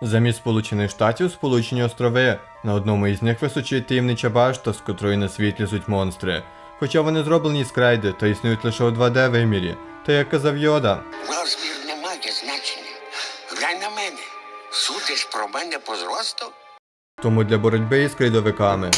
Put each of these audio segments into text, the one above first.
Замість Сполучених Штатів Сполучені острови. На одному із них височить таємнича башта, з котрої на світ лізуть монстри. Хоча вони зроблені з крейди та існують лише у 2D вимірі. Та як казав Йода, Розмір не має значення. Глянь на мене. Судиш про мене по зросту? тому для боротьби із крейдовиками.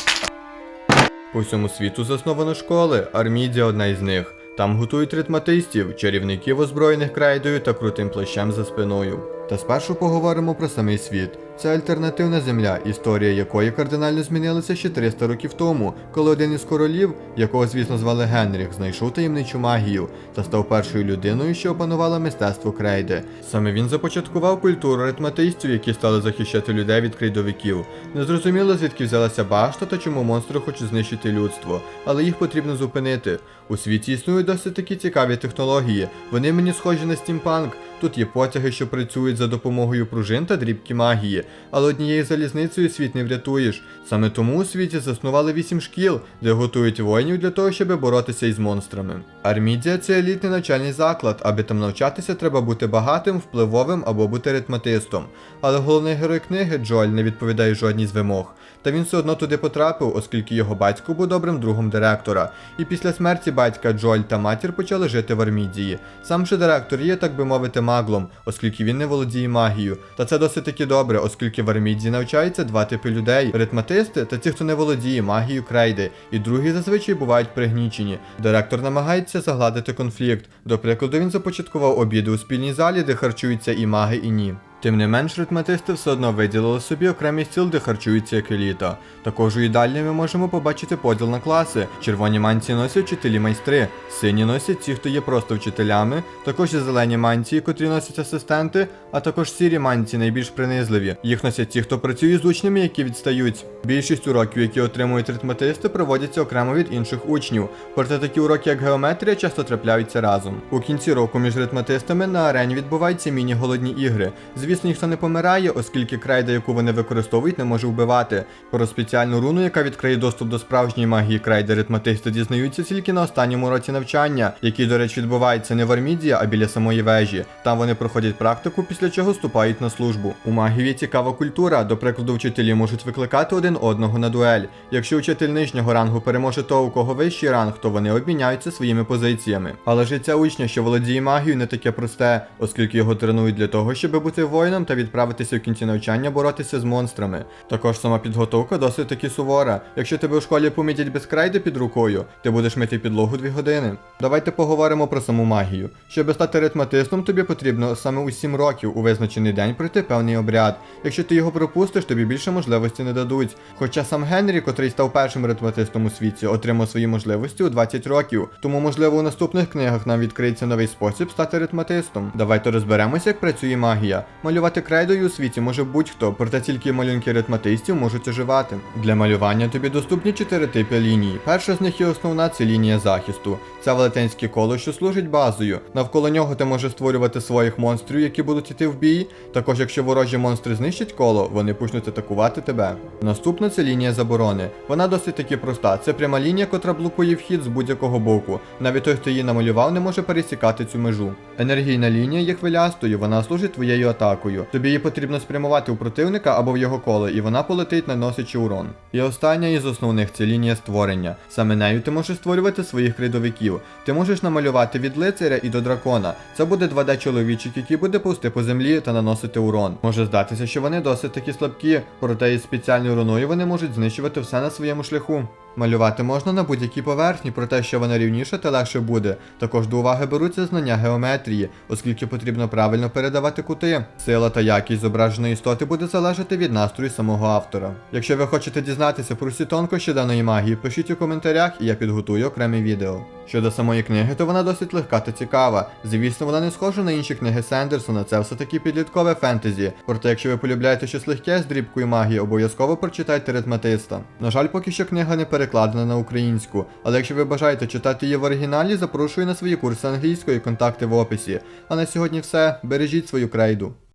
По всьому світу засновано школи, Армідія одна із них. Там готують ритматистів, чарівників, озброєних крейдою та крутим плащем за спиною. Та спершу поговоримо про самий світ. Це альтернативна земля, історія якої кардинально змінилася ще 300 років тому, коли один із королів, якого звісно звали Генріх, знайшов таємничу магію та став першою людиною, що опанувала мистецтво крейди. Саме він започаткував культуру ритматистів, які стали захищати людей від крейдовиків. Незрозуміло, звідки взялася башта та чому монстри хочуть знищити людство, але їх потрібно зупинити. У світі існують досить такі цікаві технології. Вони мені схожі на стімпанк. Тут є потяги, що працюють за допомогою пружин та дрібки магії, але однією залізницею світ не врятуєш. Саме тому у світі заснували вісім шкіл, де готують воїнів для того, щоб боротися із монстрами. Армідія це елітний навчальний заклад, аби там навчатися, треба бути багатим, впливовим або бути ритматистом. Але головний герой книги Джоль не відповідає жодній з вимог. Та він все одно туди потрапив, оскільки його батько був добрим другом директора. І після смерті батька Джоль та матір почали жити в Армідії. Сам же директор є, так би мовити, маглом, оскільки він не володіє магією. Та це досить таки добре, оскільки в Армідзі навчаються два типи людей: ритматисти та ті, хто не володіє магією крейди, і другі зазвичай бувають пригнічені. Директор намагається загладити конфлікт. До прикладу, він започаткував обіди у спільній залі, де харчуються і маги, і ні. Тим не менш, ритматисти все одно виділили собі окремий стіл, де харчуються як еліта. Також у їдальні ми можемо побачити поділ на класи. Червоні мантії носять вчителі майстри, сині носять ті, хто є просто вчителями, також і зелені мантії, котрі носять асистенти, а також сірі мантії найбільш принизливі. Їх носять ті, хто працює з учнями, які відстають. Більшість уроків, які отримують ритматисти, проводяться окремо від інших учнів. Проте такі уроки, як геометрія, часто трапляються разом. У кінці року між ритматистами на арені відбуваються міні-голодні ігри. Звісно, ніхто не помирає, оскільки крейда, яку вони використовують, не може вбивати. Про спеціальну руну, яка відкриє доступ до справжньої магії крейди, ритматисти дізнаються тільки на останньому році навчання, який, до речі, відбувається не в Армідії, а біля самої вежі. Там вони проходять практику, після чого вступають на службу. У магії цікава культура. До прикладу, вчителі можуть викликати один одного на дуель. Якщо вчитель нижнього рангу переможе того, у кого вищий ранг, то вони обміняються своїми позиціями. Але життя учня, що володіє магією, не таке просте, оскільки його тренують для того, щоб бути воїном та відправитися в кінці навчання боротися з монстрами. Також сама підготовка досить таки сувора. Якщо тебе у школі помітять без крейди під рукою, ти будеш мити підлогу дві години. Давайте поговоримо про саму магію. Щоб стати ритматистом, тобі потрібно саме у 7 років у визначений день пройти певний обряд. Якщо ти його пропустиш, тобі більше можливості не дадуть. Хоча сам Генрі, котрий став першим ритматистом у світі, отримав свої можливості у 20 років. Тому, можливо, у наступних книгах нам відкриється новий спосіб стати ритматистом. Давайте розберемося, як працює магія. Малювати крейдою у світі може будь-хто, проте тільки малюнки ритматистів можуть оживати. Для малювання тобі доступні чотири типи ліній. Перша з них є основна це лінія захисту. Це велетенське коло, що служить базою. Навколо нього ти можеш створювати своїх монстрів, які будуть йти в бій. Також, якщо ворожі монстри знищать коло, вони почнуть атакувати тебе. Наступна це лінія заборони. Вона досить таки проста. Це пряма лінія, котра блокує вхід з будь-якого боку. Навіть той, хто її намалював, не може пересікати цю межу. Енергійна лінія є хвилястою, вона служить твоєю атакою. Тобі її потрібно спрямувати у противника або в його коло, і вона полетить, наносячи урон. І остання із основних це лінія створення. Саме нею ти можеш створювати своїх кридовиків. Ти можеш намалювати від лицаря і до дракона. Це буде 2D чоловічик, який буде повсти по землі та наносити урон. Може здатися, що вони досить таки слабкі, проте із спеціальною руною вони можуть знищувати все на своєму шляху. Малювати можна на будь-якій поверхні, проте що вона рівніша, те легше буде. Також до уваги беруться знання геометрії, оскільки потрібно правильно передавати кути. Сила та якість зображеної істоти буде залежати від настрою самого автора. Якщо ви хочете дізнатися про всі тонкощі даної магії, пишіть у коментарях, і я підготую окреме відео. Щодо самої книги, то вона досить легка та цікава. Звісно, вона не схожа на інші книги Сендерсона, це все таки підліткове фентезі. Проте, якщо ви полюбляєте щось легке з дрібкою магії, обов'язково прочитайте ритматиста. На жаль, поки що книга не перекладена на українську, але якщо ви бажаєте читати її в оригіналі, запрошую на свої курси англійської, контакти в описі. А на сьогодні все. Бережіть свою крейду.